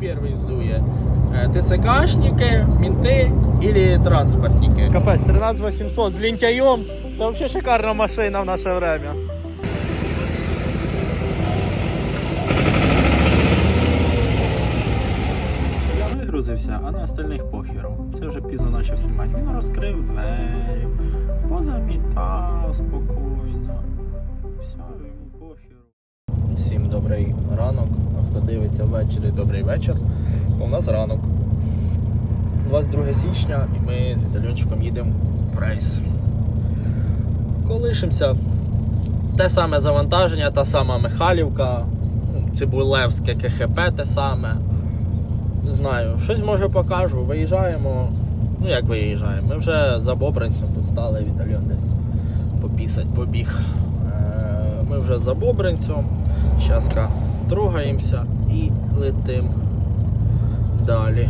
перший зує? Е, ТЦКшники, мінти или транспортники? Капець, 13800 з лінтяєм. Це взагалі шикарна машина в наше время. Я вигрузився, а на остальних похеру. Це вже пізно почав знімати. Він розкрив двері, позамітав спокійно. Добрий ранок. А хто дивиться ввечері, добрий вечір. У нас ранок. 22 січня і ми з Вітальончиком їдемо в рейс. Колишимося. Те саме завантаження, та сама Михайлівка, ну, Цибулевське КХП те саме. Не знаю, щось може покажу. Виїжджаємо. Ну як виїжджаємо? Ми вже за Бобринцем тут стали Вітальон десь попісать, побіг. Е, Ми вже за Бобринцем. Зараз трогаємося і летим далі.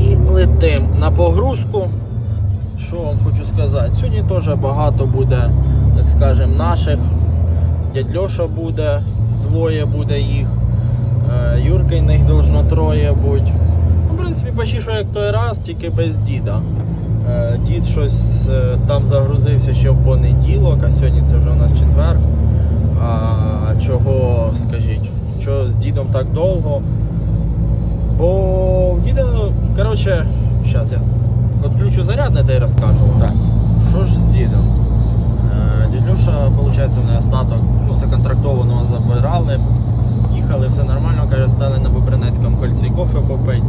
І летим на погрузку. Що вам хочу сказати? Сьогодні теж багато буде, так скажемо, наших. Дядь Льоша буде, двоє буде їх. Е, Юрка должно троє бути. Ну, в принципі, почти що як той раз, тільки без діда. Е, Дід щось е, там загрузився ще в понеділок, а сьогодні це вже у нас четвер. А чого, скажіть, що з дідом так довго? Бо діда, коротше, зараз я відключу зарядне та й розкажу. Так. Що ж з дідом? Е, виходить, на остаток ну, законтрактованого забирали. Їхали, все нормально, каже, стали на Бобринецькому кольці кофе попить.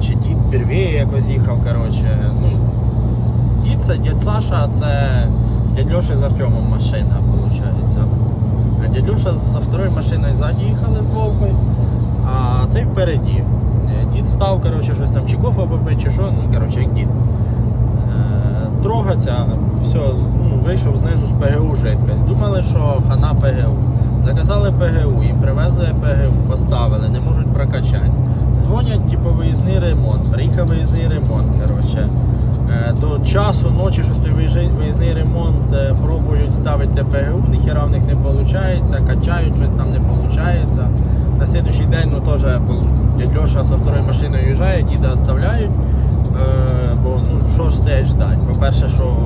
Чи дід первіє якось їхав, коротше. Ну, дід це дід Саша, це дядь Льоша з Артемом машина, виходить. А дядь з второю машиною ззаді їхали з Вовкою, а цей впереді. Е, Дід став, коротше, щось там чи кофе попить, чи що, ну, коротше, як дід. Е, Трогаться, все, ну, вийшов знизу з ПГУ жидкость. Думали, що хана ПГУ. Заказали ПГУ, їм привезли ПГУ, поставили, не можуть прокачати. Дзвонять, типу, виїзний ремонт. Приїхав виїзний ремонт. Коротше. Е, До часу ночі, що виїзний ремонт, е, пробують ставити ПГУ, ніхіра в них не виходить, качають, щось там не виходить. На слідуючий день ну, теж дядь Льоша зі второю машиною їжджає, діда оставляють. Е, бо ну що ж стоять ждать? По-перше, що.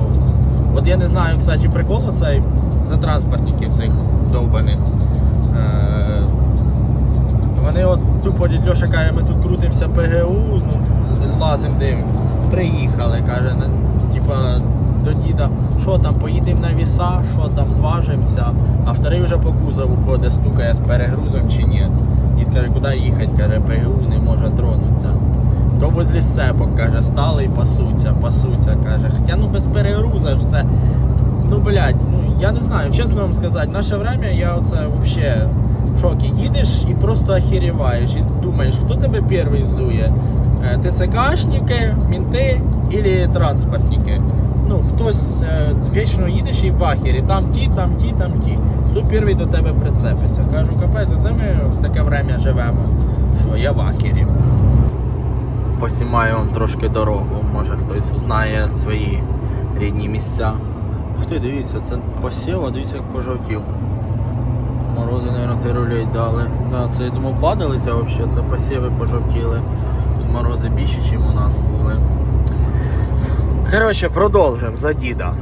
От я не знаю, кстати, прикол цей за транспортників цих довбаних. Вони от тупо дядь Льоша каже, ми тут крутимося ПГУ, ну, лазим дивимося. Приїхали, каже, типа до діда, що там, поїдемо на віса, що там, зважимося, а вторий вже по кузову ходить, стукає з перегрузом чи ні. Дід каже, куди їхати, каже, ПГУ не може тронутися. То возле сепок, каже, стали і пасуться, пасуться, каже. Хоча ну без перегруза ж все. Ну блядь, ну я не знаю, чесно вам сказати, наше время я оце вообще в шокі. Їдеш і просто охеріваєш. І думаєш, хто тебе перший зує? Е, ТЦКшники, мінти или транспортники. Ну, хтось е, вічно їдеш і в ахері, там ті, там ті, там ті. Хто перший до тебе прицепиться? Кажу, капець, оце ми в таке время живемо. Що я в ахері. Посімаю вам трошки дорогу, може хтось узнає свої рідні місця. Хто дивіться, це посів, а дивіться, як пожовтів. Морози, мабуть, тирулей дали. Да, це я думаю, падалися взагалі, це посіви пожовтіли. Морози більше, ніж у нас були. Коротше, продовжимо за діда.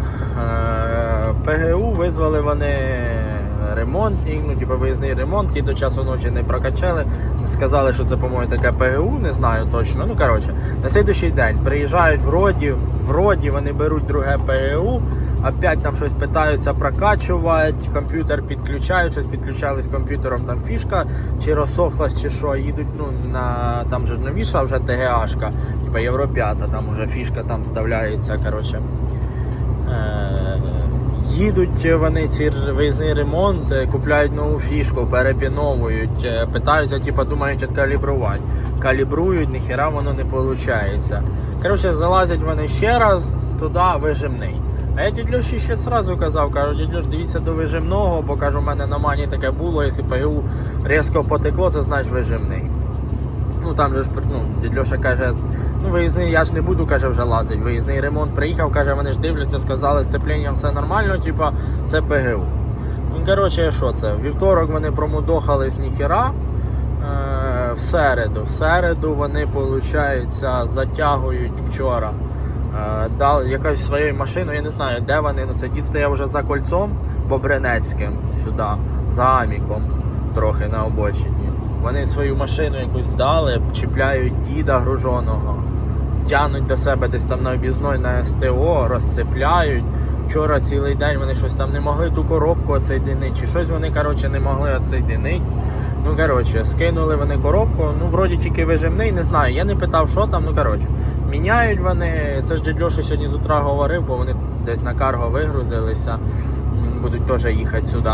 Е, ПГУ визвали вони ремонтник, ну типу виїзний ремонт, ті до часу ночі не прокачали. Сказали, що це, по-моєму, таке ПГУ, не знаю точно. Ну, коротше, на слідуючий день приїжджають вроді, вроді вони беруть друге ПГУ, опять там щось питаються прокачувати, комп'ютер підключають, щось підключали з комп'ютером, там фішка чи розсохлась, чи що, їдуть ну, на там же новіша вже ТГАшка, типа Євро 5, там уже фішка там вставляється. коротше. Їдуть вони ці виїзний ремонт, е, купляють нову фішку, перепіновують, е, питаються, типу, думають відкалібрувати. Калібрують, ніхіра воно не виходить. Коротше, залазять вони ще раз туди вижимний. А я дядь Льоші ще сразу казав, кажу, дядь Льош, дивіться до вижимного, бо кажу, в мене на мані таке було, якщо ПГУ різко потекло, це значить вижимний. Ну там же ж ну, дядь Льоша каже, ну виїзний я ж не буду, каже, вже лазить. Виїзний ремонт приїхав, каже, вони ж дивляться, сказали, з сцепленням все нормально, типа це ПГУ. Ну, коротше, що це? Вівторок вони промудохались ніхера. Е, в середу. В середу вони, виходить, затягують вчора. Е, дали якась своєю машиною, я не знаю, де вони. Ну, це дід стояв вже за кольцом Бобринецьким сюди, за Аміком, трохи на обочині. Вони свою машину якусь дали, чіпляють діда груженого, тягнуть до себе десь там на об'їзной на СТО, розцепляють. Вчора цілий день вони щось там не могли ту коробку оцейдинити, чи щось вони коротше, не могли оцейдинити. Ну, коротше, скинули вони коробку, ну, вроді тільки вижимний, не знаю. Я не питав, що там, ну коротше. Міняють вони. Це ж Льоша сьогодні з утра говорив, бо вони десь на карго вигрузилися, будуть теж їхати сюди.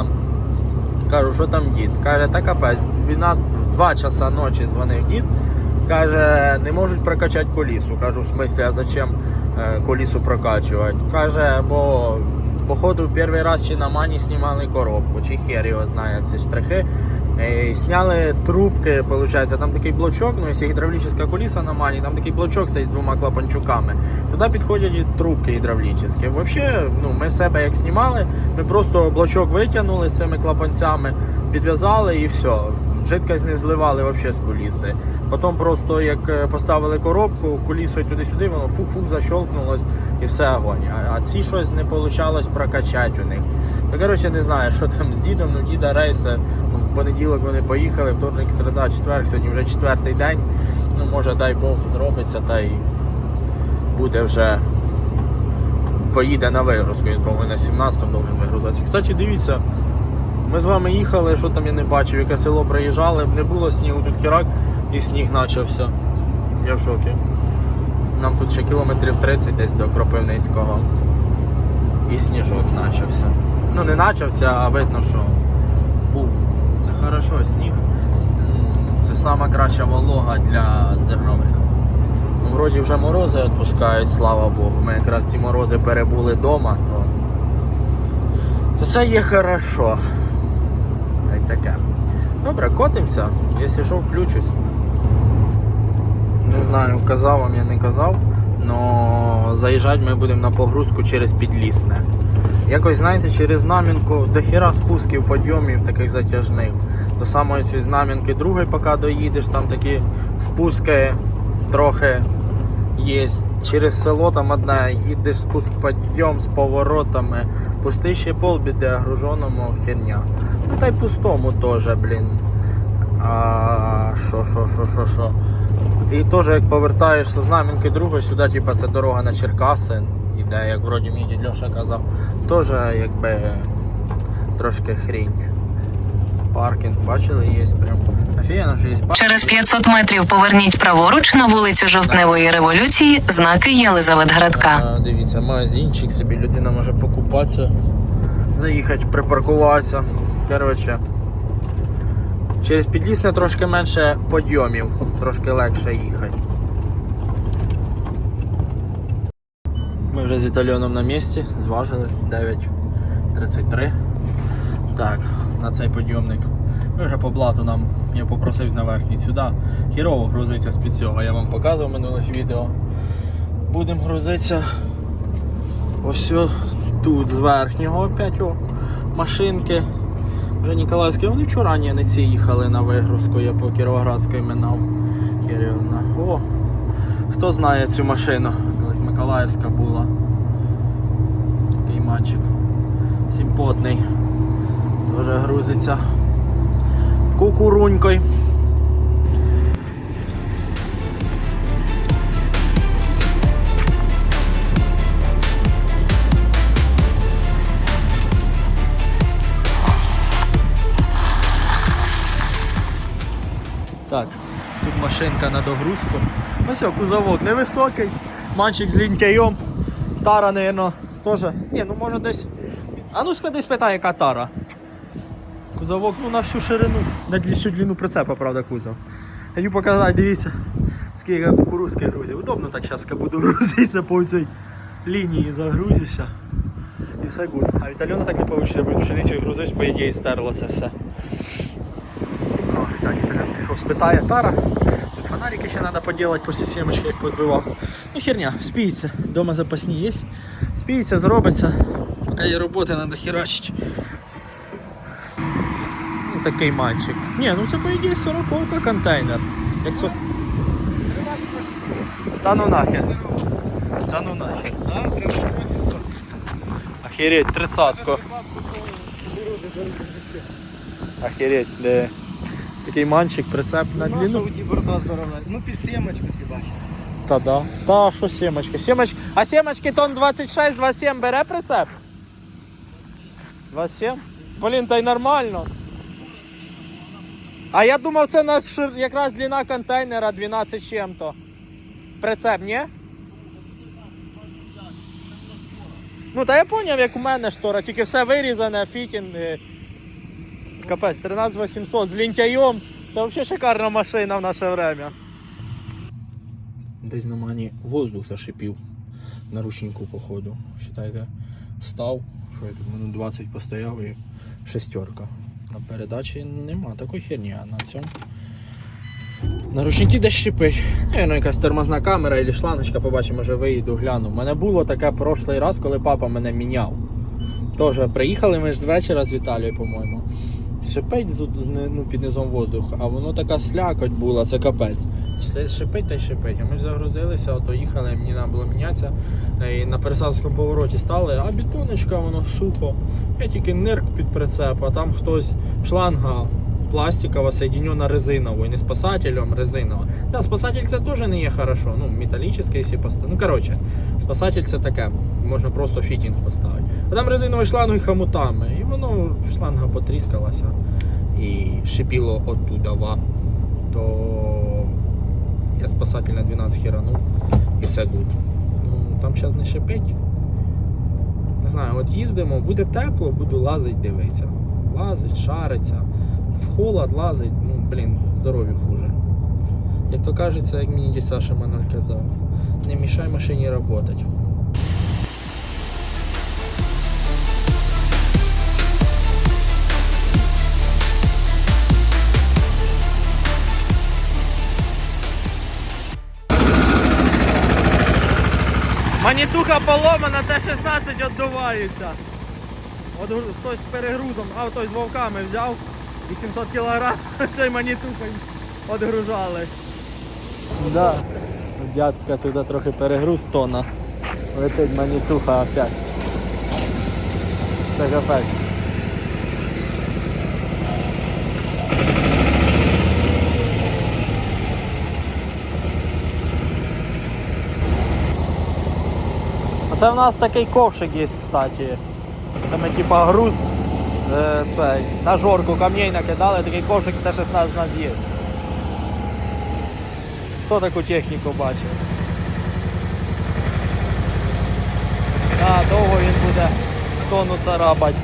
Кажу, що там дід? Каже, та капець, в 2 часа ночі дзвонив дід. Каже, не можуть прокачати колісу. Кажу, в смислі, а зачем е, колісу прокачувати? Каже, бо походу перший раз чи на мані знімали коробку, чи хер його знає ці штрихи. Е, Сняли трубки, виходить, там такий блочок, ну якщо гідравлічна коліса на мані, там такий блочок стоїть з двома клапанчуками. Туди підходять і трубки гідравлічні. Взагалі, ну, ми себе як знімали, ми просто блочок витягнули з цими клапанцями, підв'язали і все. Жидкость не зливали взагалі з куліси. Потім просто як е, поставили коробку, кулісою туди-сюди, воно фук-фук защолкнулось і все огонь. А, ці щось не вийшло прокачати у них. То коротше не знаю, що там з дідом, ну діда рейси. Ну, в понеділок вони поїхали, вторник, середа, четвер, сьогодні вже четвертий день. Ну може дай Бог зробиться та й буде вже поїде на вигрузку. Він по-моєму на 17-му должен вигрузатися. Кстати, дивіться, ми з вами їхали, що там я не бачив, яке село приїжджали, не було снігу, тут херак і сніг почався. Я в шокі. Нам тут ще кілометрів 30 десь до Кропивницького. І сніжок почався. Ну не почався, а видно, що був. Це хорошо, сніг. Це сама краща волога для зернових. Ну, вроді вже морози відпускають, слава Богу. Ми якраз ці морози перебули вдома, то, то це є хорошо. Та таке. Добре, котимося. Якщо що, включусь. Не знаю, казав вам я не казав, але заїжджати ми будемо на погрузку через підлісне. Якось, знаєте, через знам'янку до хіра спусків, підйомів таких затяжних. До самої цієї знам'янки другої, поки доїдеш, там такі спуски трохи є. Через село там одне, їдеш спуск підйом з поворотами. Пустий ще полбіде, а груженому херня. Ну та й пустому теж, блін. А що, що, що, що, що. І теж як повертаєшся з знам'янки другої, сюди, типа, це дорога на Черкаси, іде, як вроді мені дядь Льоша казав, теж якби трошки хрінь. Паркінг, бачили, є прям. Офігенно, що є паркінг. Через 500 метрів поверніть праворуч на вулицю Жовтневої революції, знаки Єлизаветградка. А, дивіться, магазинчик собі людина може покупатися, заїхати, припаркуватися. Коротше, через підлісне трошки менше підйомів, трошки легше їхати. Ми вже з Вітальоном на місці, зважились 9.33. Так, на цей підйомник. Ми вже по блату нам, я попросив на верхній сюди. Хірово грузиться з під цього, я вам показував в минулих відео. Будемо грузитися ось тут з верхнього опять машинки. Вже Ніколаївський, вони вчора ні, не ці їхали на вигрузку, я по Кіровоградській минав. Хер. О, хто знає цю машину? Колись Миколаївська була. Такий мальчик. Симпотний. Дуже грузиться. Кукурунькою. Машинка на догрузку. Ось о, кузовок невисокий, манчик з лінькаєм. Тара, напевно, теж. Ні, ну може десь. А ну сходи спитай, яка тара. Кузовок ну, на всю ширину, на всю длину прицепа, правда, кузов. Хочу показати, дивіться, скільки кукурузки грузив. Удобно так зараз буду грузитися по цій лінії, загрузишся. І все гуд. А від так не вийде, бо пшеницю грузиш, по ідеї стерло це все. Ой, так, Італян пішов, спитає Тара. Тут фонарики ще треба поділати після сімочки, як підбивав. Ну херня, спіється. Дома запасні є. Спіється, зробиться. Поки є роботи, треба херачити. такий манчик. Ні, ну це по ідеї 40 контейнер. Як со... Та ну нахер. Та ну нахер. Да, 3800. Охереть, тридцатку. Охереть, де. Такий манчик, прицеп на длину. у ті борта здорове. Ну під сімочку хіба. Та да. Та що сімочка? Сімоч... А сімочки тон 26, 27 бере прицеп? 27? Блін, та й нормально. А я думав, це наш якраз длина контейнера 12 чим-то. Прицеп, ні? Ну, та я зрозумів, як у мене штора, тільки все вирізане, фітінг. Е, Капець, 13800 з лінтяєм. Це взагалі шикарна машина в наше время. Десь на мені воздух зашипів на ручнику, походу. Считайте, став, що я тут минут 20 постояв і шестерка. На передачі нема такої херні, а на цьому. На ручнику десь шипить. Наверно, якась тормозна камера або шланочка, побачимо, може виїду, гляну. У мене було таке прошлий раз, коли папа мене міняв. Тоже приїхали ми ж з вечора з Віталією, по-моєму. Шипить ну, під низом воздух, а воно така слякоть була, це капець. Шипить та й шипить. А ми загрузилися, ото їхали, мені треба було мінятися. І на пересадському повороті стали, а бетоночка, воно сухо. Я тільки нирк під прицеп, а там хтось шланга пластикова соединена резиновою, не спасателем, резинова. Да, спасатель це теж не є хорошо. Ну, металічний, якщо поставити. Ну, коротше, спасатель це таке. Можна просто фітінг поставити. А там резиновий шланг і хомутами. І воно шланга потріскалася і шипіло оттуда. То я спасатель на 12 херанув і все гуд. Ну, там зараз не шипить. Не знаю, от їздимо, буде тепло, буду лазить, дивитися. Лазить, шариться. В холод лазить, ну, блін, здоров'ю хуже. Як то кажеться, як мені дядь Саша Маноль казав, не мішай машині працювати. Манітуха поломана, Т-16 віддувається. От хтось з перегрузом, а хтось з вовками взяв 800 кг, цей манітухою відгружали. Да. Дядька туди трохи перегруз тона. Летить манітуха опять. Це капець. Це в нас такий ковшик є, кстати. Це ми типа груз е, цей, на жорку камней накидали, такий ковшик Т-16 на є. Хто таку техніку бачив? А, довго він буде тону царапать.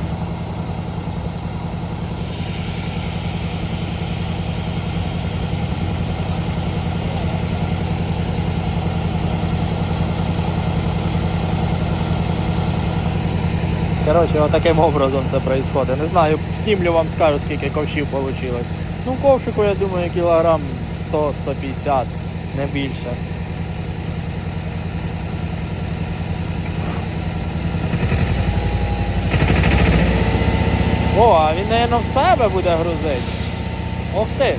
Коротше, от таким образом це відбувається. Не знаю, снімлю вам скажу, скільки ковшів вийшло. Ну, ковшику, я думаю, кілограм 100-150, не більше. О, а він, мабуть, в себе буде грузити. Ох ти!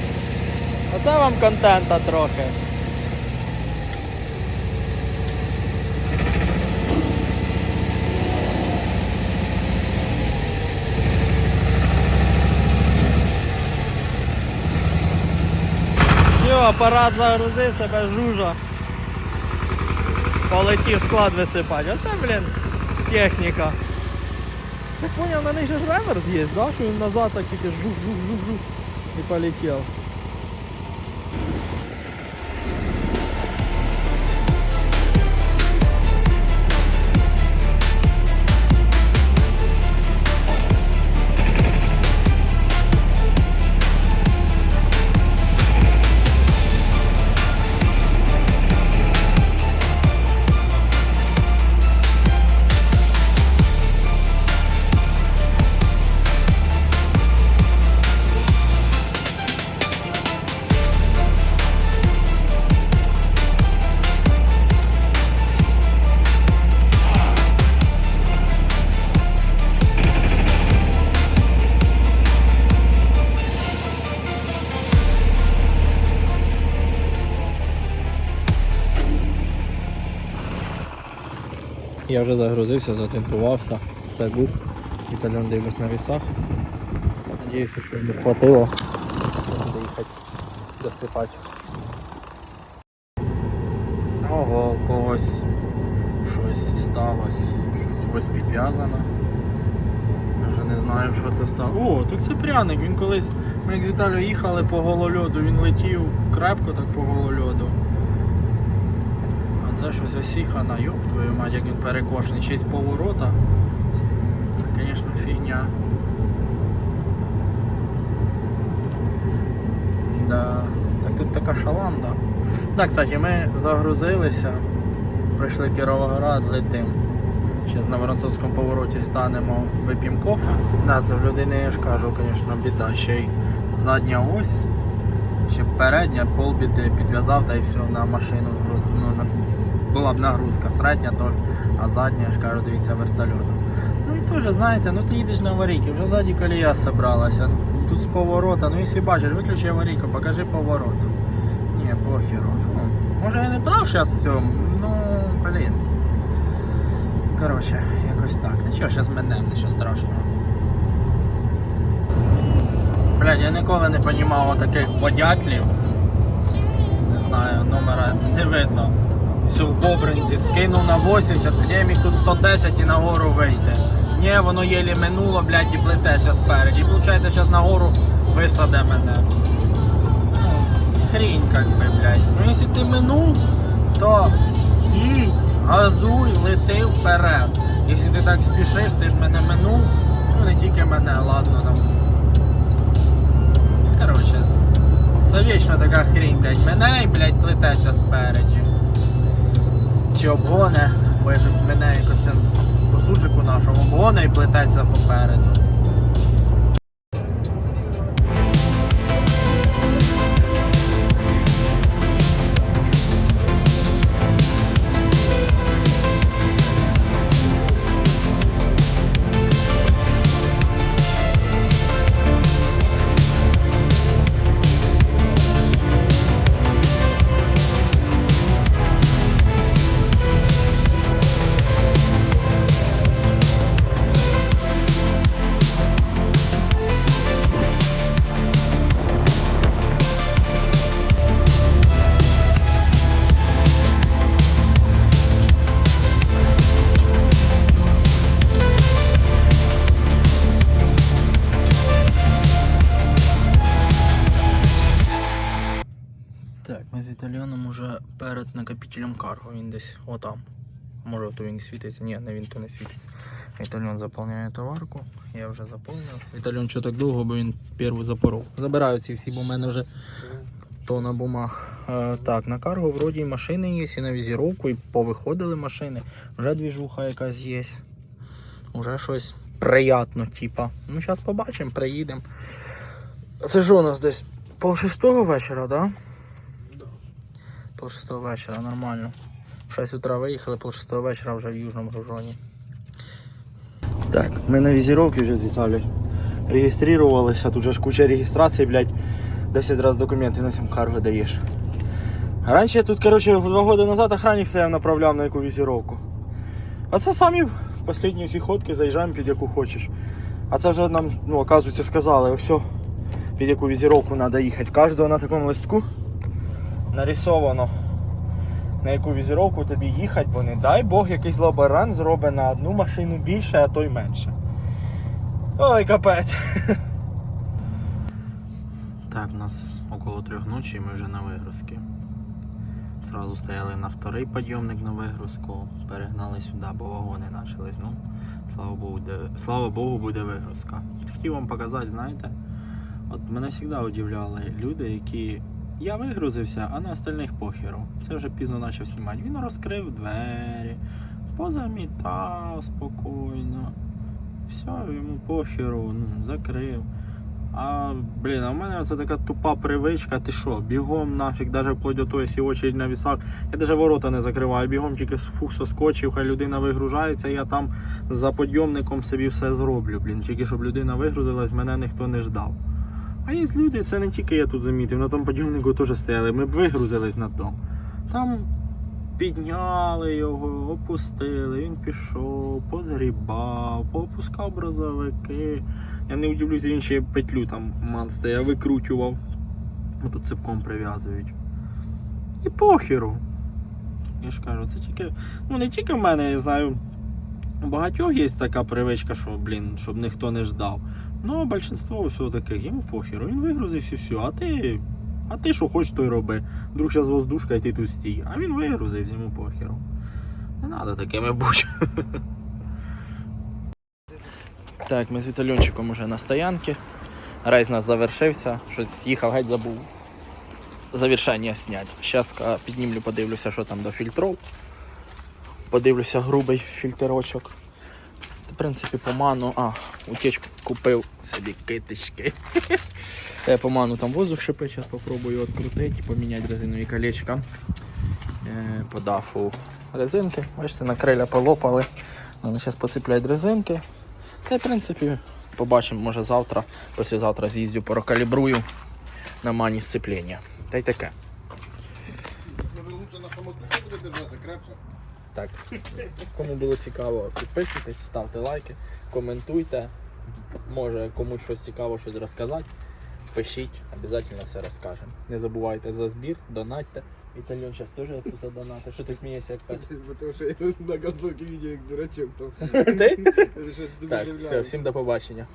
Оце вам контента трохи. Все, апарат загрузив себе жужа. Полетів склад висипати. Оце, блін, техніка. Я поняв, на них же реверс є, да? що він назад так тільки жух-жух-жух-жух і полетів. Я вже загрузився, затентувався, все гуд. Вітальон дивлюсь на вісах. Надіюся, що не хватило. Буду їхати досипати. Ого, у когось щось сталося, щось ось підв'язано. Я вже не знаю, що це стало. О, тут це пряник. Він колись, ми як з Віталію їхали по голольоду, він летів крепко так по голольоду. Це щось осіхана, йоп твою мать, як він перекошений, ще поворота. Це, звісно, фігня. Да. Так тут така шаланда. Так, кстати, ми загрузилися, пройшли Кіровоград, летим. Зараз на Воронцовському повороті станемо, вип'ємо кофе. Да, це в людини, я ж кажу, звісно, біда. Ще й задня ось, ще передня, полбіди підв'язав та й все на машину. Ну. Була б нагрузка середня теж, а задня, я ж кажу, дивіться вертольотом. Ну і теж, знаєте, ну ти їдеш на аварійки, вже ззаді колія зібралася. Тут з поворота, ну якщо бачиш, виключи аварійку, покажи поворота. Ні, похеру. Ну, може я не прав зараз в цьому, ну, блін. Коротше, якось так. Нічого, зараз мене, нічого страшного. Блядь, я ніколи не розумів таких водятлів. Не знаю, номера не видно. Все в Бобринці скинув на 80, тоді я міг тут 110 і нагору вийти. Ні, воно єлі минуло, блядь, і плететься спереді. І виходить, зараз нагору висаде мене. Ну, хрінь как би, блядь. Ну якщо ти минув, то їдь, газуй, лети вперед. Якщо ти так спішиш, ти ж мене минув, ну не тільки мене, ладно там. Коротше, це вічно така хрінь, блядь. Мене і, блядь, плететься спереді. Чи обгоне, бо якось мене якось по сужику нашому обгоне і плететься попереду. Накопителем. Він десь отам. Може то він світиться. Ні, не він то не світиться. Віталіон заповняє товарку. Я вже заповнив. Віталіон що так довго, бо він перший запоров. Забираю ці всі, бо в мене вже тона бумаг. Е, так, на карго вроді і машини є, і на візіровку, і повиходили машини. Вже двіжуха якась є. Уже щось приятно, типа. Ну, зараз побачимо, приїдемо. Це ж у нас десь пол шестого вечора, так? Да? Пол шестого вечора, нормально. В 6 утра виїхали, пол шестого вечора вже в Южному Гружоні. Так, ми на візіровці вже з Віталією. Реєструвалися, тут же ж куча реєстрацій, блядь. 10 разів документи на цьому карго даєш. Раніше тут, коротше, два роки назад охранник стояв направляв на яку візіровку. А це самі останні всі ходки заїжджаємо під яку хочеш. А це вже нам, ну, оказується, сказали, ось під яку візіровку треба їхати. Кожного на такому листку нарисовано, на яку візіровку тобі їхати, бо не дай Бог якийсь лаборант зробить на одну машину більше, а то й менше. Ой, капець. Так, у нас около трьох ночі і ми вже на вигрузки. Сразу стояли на вторий підйомник на вигрузку, перегнали сюди, бо вагони почались. Ну, слава Богу, де, слава Богу, буде вигрузка. Хотів вам показати, знаєте, от мене завжди удивляли люди, які. Я вигрузився, а на остальних похеру. Це вже пізно почав знімати. Він розкрив двері, позамітав спокійно. Все, йому похеру, ну, закрив. А, блін, а в мене це така тупа привичка, ти що, бігом нафіг, навіть вплоть до того, якщо на вісах, я навіть ворота не закриваю, бігом тільки фух соскочив, хай людина вигружається, я там за підйомником собі все зроблю, блін, тільки щоб людина вигрузилась, мене ніхто не ждав. А є люди, це не тільки я тут замітив, на тому підйомнику теж стояли, ми б вигрузились на тому. Там Підняли його, опустили, він пішов, позгрібав, поопускав брозовики. Я не удивлюсь, він ще петлю там мансте, я викручував. Тут цепком прив'язують. І похеру. Я ж кажу, це тільки. Ну не тільки в мене, я знаю. У багатьох є така привичка, що, блін, щоб ніхто не ждав. Ну, більшинство всього таких, йому похеру. Він вигрузився і все, а ти. А ти що хочеш, то й роби. Вдруг зараз воздушка і ти тут стій. А він вигрузився, йому похеру. Не треба такими бути. Так, ми з Вітальончиком уже на стоянці. Рейс нас завершився. Щось їхав, геть забув. Завершення зняти. Зараз піднімлю, подивлюся, що там до фільтров. Подивлюся грубий фільтрочок. В принципі, по ману. А, утечку купив собі китички. Я по ману там воздух шипить, зараз попробую відкрутити, поміняти резинові колечка. Е, по дафу резинки. Бачите, на криля полопали. Надо зараз поцепляти резинки. Та в принципі побачимо, може завтра, післязавтра з'їздю, прокалібрую на мані сцеплення. Та й таке. Може лучше на хомутку буде держатися крепше. Так, кому було цікаво, підписуйтесь, ставте лайки, коментуйте. Може комусь щось цікаво щось розказати. Пишіть, обов'язково все розкажемо. Не забувайте за збір, донатьте. Вітальон зараз теж задонати. Що ти смієшся як пес? Тому що я на концовці відео як дурачок там. Ти? Так, все, всім до побачення.